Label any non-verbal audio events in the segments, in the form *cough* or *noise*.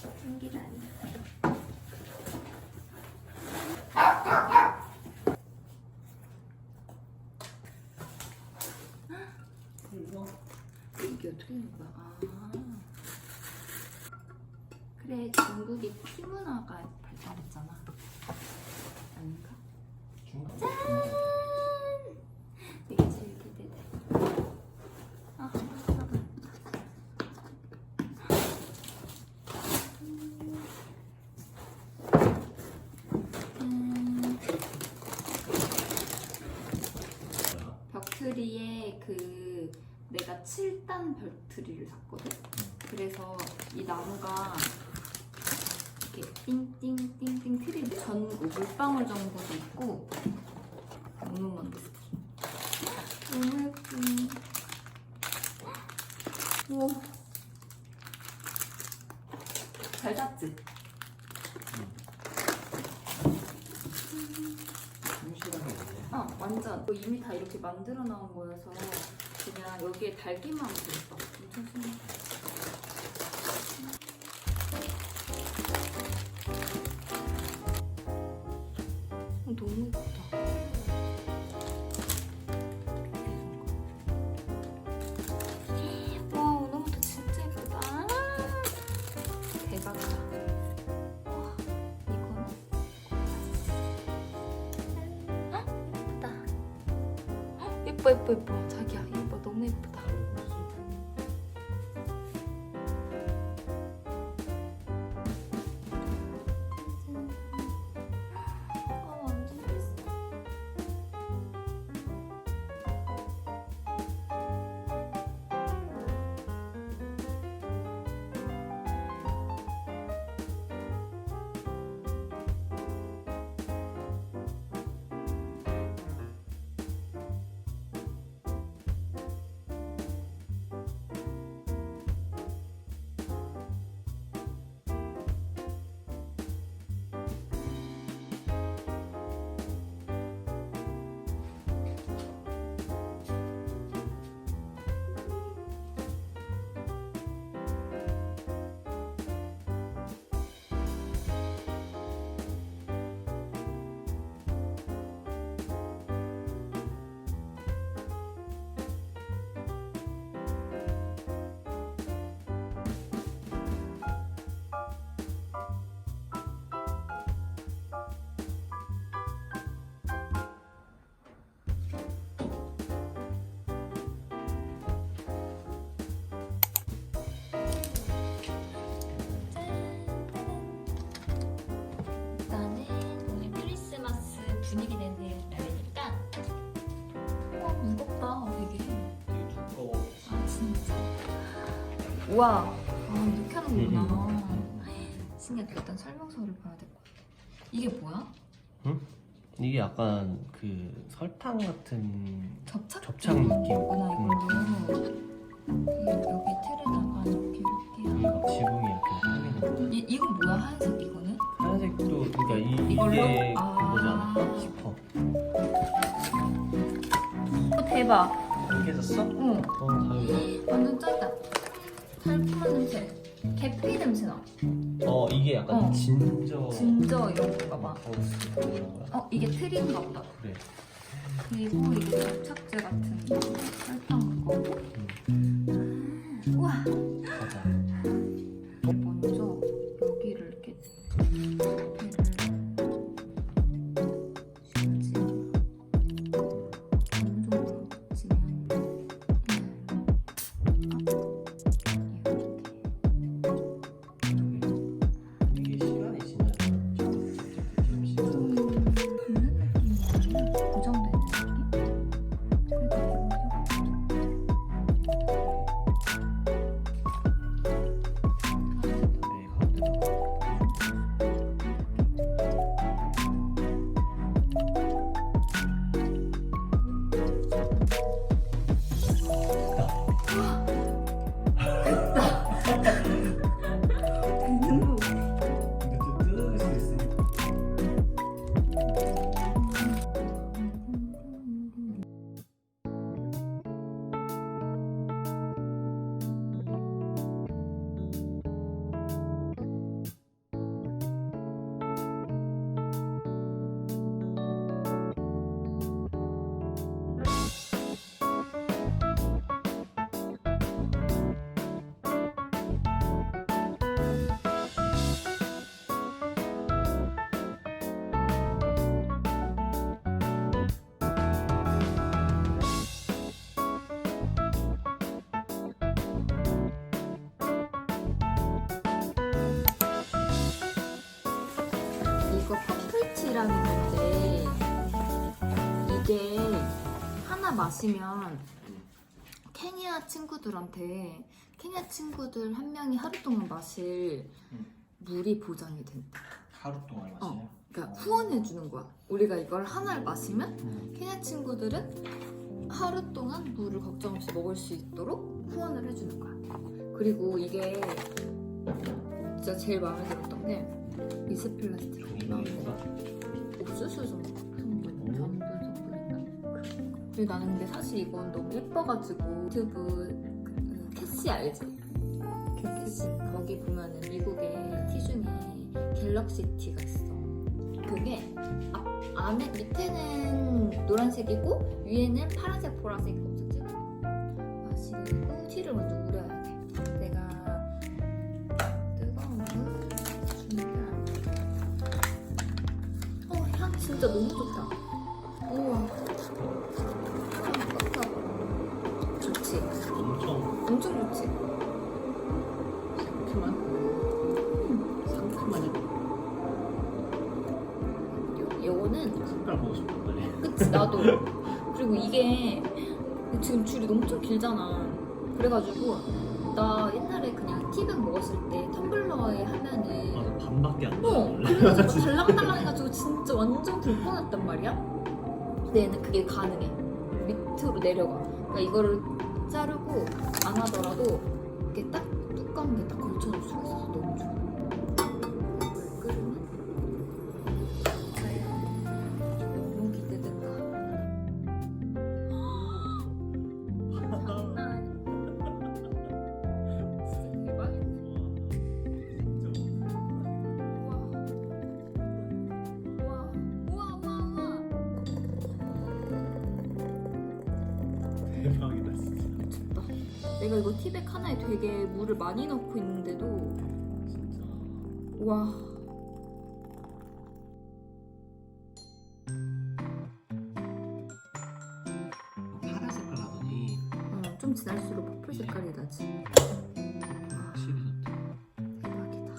신기라니. 이거 이게 어떻게 되는 거야? 아. 그래, 중국이 피 문화가 발달했잖아. 아닌가? 짠! 이게 제일 기대돼. 아, 잠깐만. 음, 벽트리에 그 내가 7단 벽트리를 샀거든. 그래서 이 나무가 이렇게 띵띵띵띵 트리인데 전구 물방울 전구도 있고 너무 많다. 너무 예쁜. 우와. 잘 잤지? 있네. 어, 완전. 이미 다 이렇게 만들어 나온 거여서 그냥 여기에 달기만 하면 되겠다. 신기해. 어, 너무 예쁘다. 헉, 예뻐 예뻐 예뻐 자기야 우와 아 이렇게 하는구나 신기하다 일단 설명서를 봐야 될 것 같아 이게 뭐야? 이게 약간 그 설탕 같은 접착? 접착 느낌. 구나 이걸로 이- 여기 틀에다가 이렇게 이렇게 막 지붕이 이렇게 생기는 이, 이건 뭐야 하얀색 이거는? 거. 하얀색도 그러니까 이, 이걸로? 이게 아. 그거지 않을까 싶어. 어 대박 이렇게 샀어? 응 어, 다행이다. 완전 짱이다 달콤한 냄새 계피 냄새 나 어, 이게 약간 어. 진저. 진저 이런 건가 봐 어, 거야? 어 이게 트리인가 보다 그래. 그리고 이게 접착제 같은 설탕 거고 응. 우와 가자. 먼저 여기를 이렇게 마시면 케냐 친구들한테 케냐 친구들 한 명이 하루 동안 마실 음. 물이 보장이 된다. 하루 동안 마시냐? 그러니까 후원해 주는 거야. 우리가 이걸 하나를 마시면 음. 케냐 친구들은 하루 동안 물을 걱정 없이 먹을 수 있도록 후원을 해주는 거야. 그리고 이게 진짜 제일 마음에 들었던 게 미스 플라스틱 종이가 옥수수 성분 성분 근데 나는 근데 사실 이건 너무 예뻐가지고 유튜브 그 캐시 알지? 캐시 거기 보면은 미국의 티 중에 갤럭시 티가 있어. 그게 앞, 안에 밑에는 노란색이고 위에는 파란색 보라색이 없어 찍어 마시고 티를 먼저 우려야 돼. 내가 뜨거운 물 준비한 어, 향 진짜 너무 좋다. 거는 색깔 보고 싶은데 그치 나도. *laughs* 그리고 이게 지금 줄이 엄청 길잖아. 그래가지고 나 옛날에 그냥 티백 먹었을 때 텀블러에 하면은 맞아 반밖에 안 어, 나와 그래가지고 *laughs* 달랑달랑 해가지고 진짜 완전 불편했단 말이야. 근데 얘는 그게 가능해. 밑으로 내려가. 그러니까 이거를 자르고 안 하더라도 이렇게 딱 뚜껑 게딱 대박이다 진짜 미쳤다. 내가 이거 티백 하나에 되게 물을 많이 넣고 있는데도 진짜 와. 파란 색깔 나더니 어, 좀 지날수록 퍼플 색깔이 나지. 확실히 좋다 대박이다.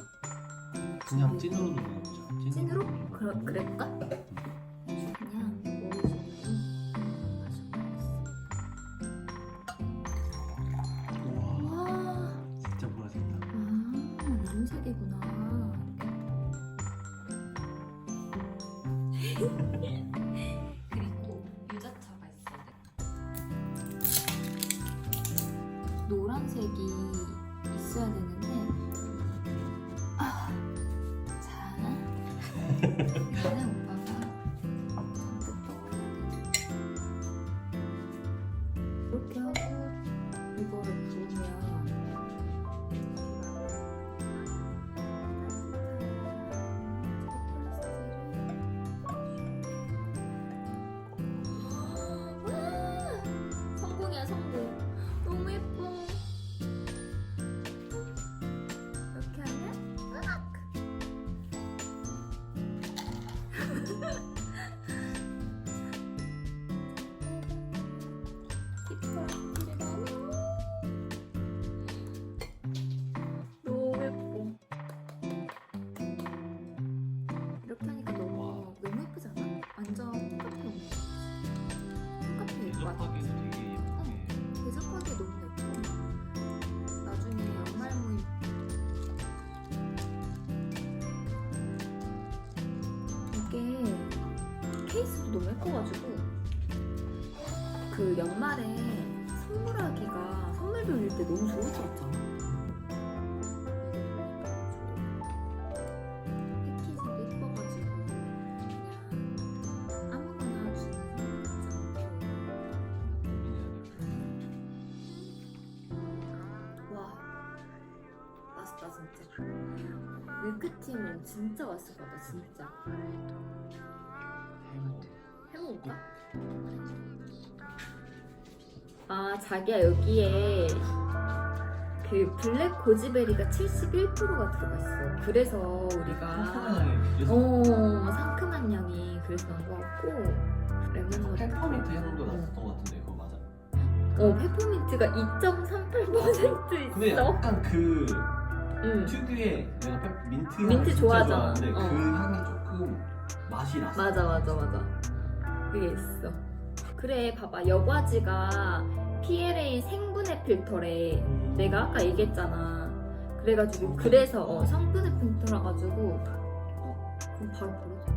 그냥 찐으로도 먹어보자 찐으로? 그러, 그럴까? 이런 색이구나. 케이스도 너무 예뻐가지고 그 연말에 선물하기가 선물 돌릴 때 너무 좋을 것 맛있다 진짜. 밀크티는 진짜 맛있을 것 같다 진짜 해먹을까? 아 자기야 여기에 그 블랙 고지베리가 71%가 들어가 있어 그래서 우리가 어 상큼한 향이 그래서 나온 것 같고 레몬 페퍼민트 향도 났었던 것 같은데 그거 맞아? 어 페퍼민트가 2.38% 있어 근데 약간 그 응. 특유의 내가 페- 민트 향을 민트 진짜 좋아하잖아. 좋아하는데 어. 그 향이 조금 맛이 맛이 났어. 맞아 맞아 맞아 그게 있어. 그래 봐봐. 여과지가 PLA 생분해 필터래. 음. 내가 아까 얘기했잖아. 그래가지고 그래서 어, 성분해 필터라 가지고 어, 그럼 바로 버려줘.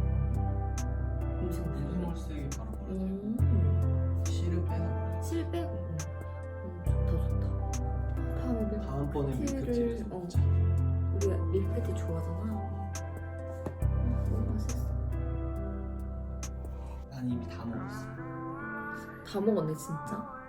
엄청 해수물 쓰기 바로 버려. 음, 씨를 빼는. 실 빼고. 음, 좋다 좋다. 다음에 밀- 다음번에 티를, 밀크티에서 어. 먹자. 우리가 밀크티 좋아하잖아 난 이미 다 먹었어. 다 먹었네 진짜